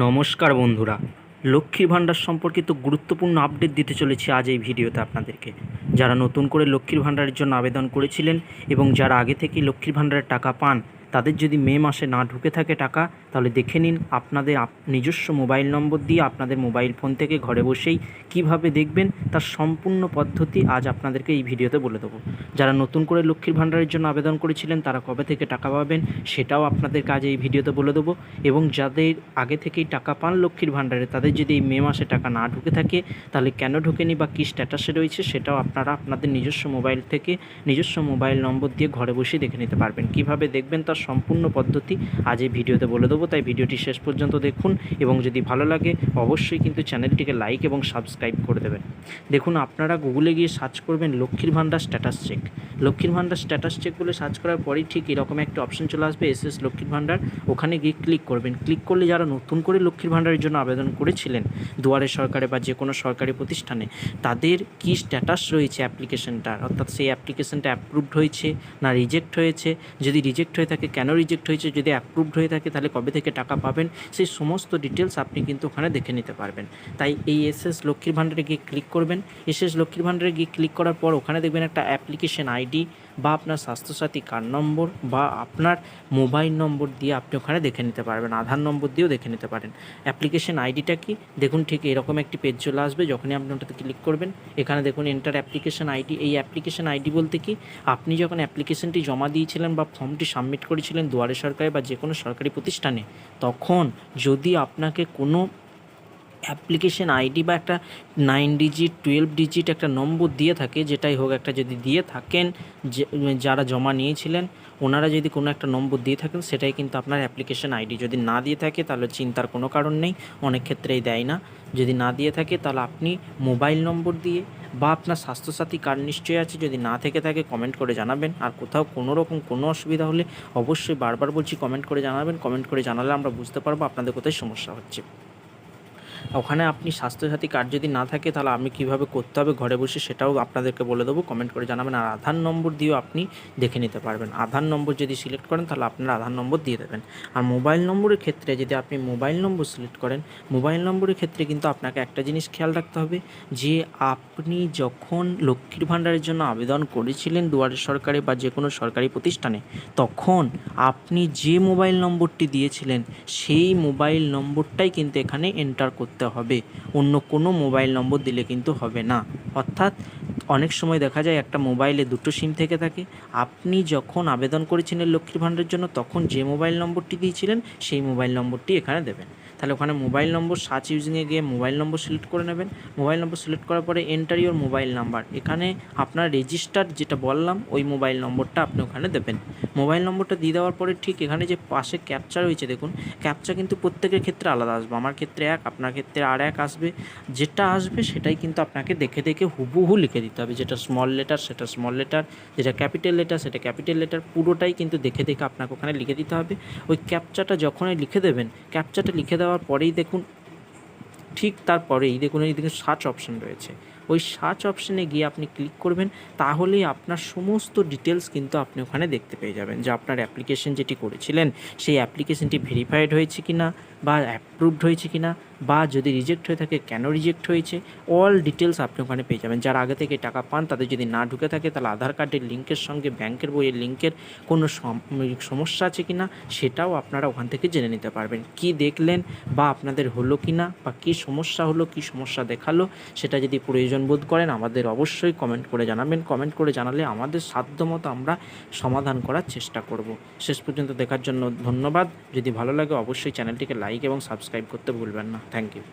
নমস্কার বন্ধুরা। লক্ষ্মী ভাণ্ডার সম্পর্কিত গুরুত্বপূর্ণ আপডেট দিতে চলেছি আজ এই ভিডিওতে আপনাদেরকে। যারা নতুন করে লক্ষ্মীর ভাণ্ডারের জন্য আবেদন করেছিলেন এবং যারা আগে থেকে লক্ষ্মীর ভাণ্ডারের টাকা পান তাদের যদি মে মাসে না ঢুকে থাকে টাকা, তাহলে দেখে নিন আপনাদের আপ- নিজস্ব মোবাইল নম্বর দিয়ে আপনাদের মোবাইল ফোন থেকে ঘরে বসেই কীভাবে দেখবেন তার সম্পূর্ণ পদ্ধতি আজ আপনাদেরকে এই ভিডিওতে বলে দেবো। যারা নতুন করে লক্ষ্মীর ভাণ্ডারের জন্য আবেদন করেছিলেন, তারা কবে থেকে টাকা পাবেন সেটাও আপনাদের কাজে এই ভিডিওতে বলে দেবো। এবং যাদের আগে থেকেই টাকা পান লক্ষ্মীর ভাণ্ডারে, তাদের যদি এই মে মাসে টাকা না ঢুকে থাকে, তাহলে কেন ঢোকেনি বা কী স্ট্যাটাসে রয়েছে সেটাও আপনারা আপনাদের নিজস্ব মোবাইল থেকে নিজস্ব মোবাইল নম্বর দিয়ে ঘরে বসে দেখে নিতে পারবেন। কীভাবে দেখবেন তার সম্পূর্ণ পদ্ধতি আজ এই ভিডিওতে বলে দেবো। তাই ভিডিওটি শেষ পর্যন্ত দেখুন এবং যদি ভালো লাগে, অবশ্যই কিন্তু চ্যানেলটিকে লাইক এবং সাবস্ক্রাইব করে দেবেন। দেখুন, আপনারা গুগলে গিয়ে সার্চ করবেন লক্ষ্মীর ভাণ্ডার স্ট্যাটাস চেক লক্ষ্মীর ভাণ্ডার স্ট্যাটাস চেক বলে সার্চ করার পরেই ঠিক এরকম একটা অপশন চলে আসবে এস এস লক্ষ্মীর ভাণ্ডার। ওখানে গিয়ে ক্লিক করবেন। ক্লিক করলে যারা নতুন করে লক্ষ্মীর ভাণ্ডারের জন্য আবেদন করেছিলেন, দুয়ারে সরকারে বা যে কোনো সরকারি প্রতিষ্ঠানে, তাদের কি স্ট্যাটাস রয়েছে অ্যাপ্লিকেশনটার অর্থাৎ সেই অ্যাপ্লিকেশনটা অ্যাপ্রুভড হয়েছে না রিজেক্ট হয়েছে? যদি রিজেক্ট হয়ে থাকে কেন রিজেক্ট হয়েছে, যদি অ্যাপ্রুভড হয়ে থাকে, তাহলে কবে থেকে টাকা পাবেন? সেই সমস্ত ডিটেলস আপনি কিন্তু ওখানে দেখে নিতে পারবেন। তাই এই এস এস লক্ষ্মীর ভাণ্ডারে গিয়ে ক্লিক করবেন। এস এস লক্ষ্মীর ভাণ্ডারে গিয়ে ক্লিক করার পর ওখানে দেখবেন একটা অ্যাপ্লিকেশন আইডি বা আপনার স্বাস্থ্যসাথী কার্ড নম্বর বা আপনার মোবাইল নম্বর দিয়ে আপনি ওখানে দেখে নিতে পারবেন, আধার নম্বর দিয়েও দেখে নিতে পারেন। অ্যাপ্লিকেশন আইডিটা কি? দেখুন, ঠিক এরকম একটি পেজ চলে আসবে, যখনই আপনি ওটাতে ক্লিক করবেন, এখানে দেখুন এন্টার অ্যাপ্লিকেশন আইডি এই অ্যাপ্লিকেশন আইডি বলতে কি? আপনি যখন অ্যাপ্লিকেশনটি জমা দিয়েছিলেন বা ফর্মটি সাবমিট করেছিলেন দুয়ারে সরকারে বা যে কোনো সরকারি প্রতিষ্ঠানে, তখন যদি আপনাকে কোনো অ্যাপ্লিকেশন আইডি বা একটা নাইন ডিজিট, টুয়েলভ ডিজিট একটা নম্বর দিয়ে থাকে, যেটাই হোক একটা যদি দিয়ে থাকেন যারা জমা নিয়েছিলেন, ওনারা যদি কোনো একটা নম্বর দিয়ে থাকেন, সেটাই কিন্তু আপনার অ্যাপ্লিকেশন আইডি। যদি না দিয়ে থাকে, তাহলে চিন্তার কোনো কারণ নেই, অনেক ক্ষেত্রেই দেয় না। যদি না দিয়ে থাকে, তাহলে আপনি মোবাইল নম্বর দিয়ে বা আপনার স্বাস্থ্যসাথী কার্ড নিশ্চয়ই আছে, যদি না থেকে থাকে, কমেন্ট করে জানাবেন। আর কোথাও কোনো রকম কোনো অসুবিধা হলে অবশ্যই বারবার বলছি, কমেন্ট করে জানাবেন। কমেন্ট করে জানালে আমরা বুঝতে পারব আপনাদের কোথায় সমস্যা হচ্ছে। ওখানে আপনি স্বাস্থ্যসাথী কার্ড যদি না থাকে, তাহলে আমি কীভাবে করতে হবে? ঘরে বসে সেটাও আপনাদেরকে বলে দেবো। কমেন্ট করে জানাবেন। আর আধার নম্বর দিয়েও আপনি দেখে নিতে পারবেন। আধার নম্বর যদি সিলেক্ট করেন, তাহলে আপনার আধার নম্বর দিয়ে দেবেন। আর মোবাইল নম্বরের ক্ষেত্রে যদি আপনি মোবাইল নম্বর সিলেক্ট করেন, মোবাইল নম্বরের ক্ষেত্রে কিন্তু আপনাকে একটা জিনিস খেয়াল রাখতে হবে, যে আপনি যখন লক্ষ্মীর ভাণ্ডারের জন্য আবেদন করেছিলেন দুয়ারে সরকারে বা যে কোনো সরকারি প্রতিষ্ঠানে, তখন আপনি যে মোবাইল নম্বরটি দিয়েছিলেন, সেই মোবাইল নম্বরটাই কিন্তু এখানে এন্টার করতে হবে। অন্য কোনো মোবাইল নম্বর দিলে কিন্তু হবে না। অর্থাৎ অনেক সময় দেখা যায় একটা মোবাইলে দুটো সিম থেকে থাকে। আপনি যখন আবেদন করেছিলেন লক্ষ্মীর ভাণ্ডারের জন্য, তখন যে মোবাইল নম্বরটি দিয়েছিলেন, সেই মোবাইল নম্বরটি এখানে দেবেন। তাহলে ওখানে মোবাইল নম্বর, সার্চ ইউজিংয়ে গিয়ে মোবাইল নম্বর সিলেক্ট করে নেবেন। মোবাইল নম্বর সিলেক্ট করার পরে এন্টার ইওর মোবাইল নাম্বার। এখানে আপনার রেজিস্টার যেটা বললাম, ওই মোবাইল নম্বরটা আপনি ওখানে দেবেন। মোবাইল নম্বরটা দিয়ে দেওয়ার পরে ঠিক এখানে যে পাশে ক্যাপচা রয়েছে, দেখুন, ক্যাপচা কিন্তু প্রত্যেকের ক্ষেত্রে আলাদা আসবে। আমার ক্ষেত্রে এক, আপনার ক্ষেত্রে আর এক আসবে। যেটা আসবে সেটাই কিন্তু আপনাকে দেখে দেখে হুবহু লিখে দিতে হবে, যেটা স্মল লেটার সেটা স্মল লেটার যেটা ক্যাপিটাল লেটার সেটা ক্যাপিটাল লেটার পুরোটাই কিন্তু দেখে দেখে আপনাকে ওখানে লিখে দিতে হবে। ওই ক্যাপচাটা যখনই লিখে দেবেন ক্যাপচাটা লিখে দেওয়ার পরেই দেখুন, ঠিক তারপরেই দেখুন, এই দিকে সার্চ অপশন রয়েছে। ওই সার্চ অপশনে গিয়ে আপনি ক্লিক করবেন, তাহলেই আপনার সমস্ত ডিটেলস কিন্তু আপনি ওখানে দেখতে পেয়ে যাবেন যে আপনার অ্যাপ্লিকেশন যেটি করেছিলেন, সেই অ্যাপ্লিকেশনটি ভেরিফাইড হয়েছে কি না বা অ্যাপ্রুভড হয়েছে কি না বা যদি রিজেক্ট হয়ে থাকে কেন রিজেক্ট হয়েছে অল ডিটেলস আপনি ওখানে পেয়ে যাবেন। যারা আগে থেকে টাকা পান, তাদের যদি না ঢুকে থাকে, তাহলে আধার কার্ডের লিঙ্কের সঙ্গে, ব্যাংকের বইয়ের লিঙ্কের কোনো সম- সমস্যা আছে কি না সেটাও আপনারা ওখান থেকে জেনে নিতে পারবেন। কি দেখলেন বা আপনাদের হলো কি না বা কী সমস্যা হলো, কী সমস্যা দেখাল, সেটা যদি প্রয়োজন বোধ করেন, আমাদের অবশ্যই কমেন্ট করে জানাবেন। কমেন্ট করে জানালে আমাদের সাধ্যমতো আমরা সমাধান করার চেষ্টা করব। শেষ পর্যন্ত দেখার জন্য ধন্যবাদ। যদি ভালো লাগে অবশ্যই চ্যানেলটিকে লাইক এবং সাবস্ক্রাইব করতে ভুলবেন না। Thank you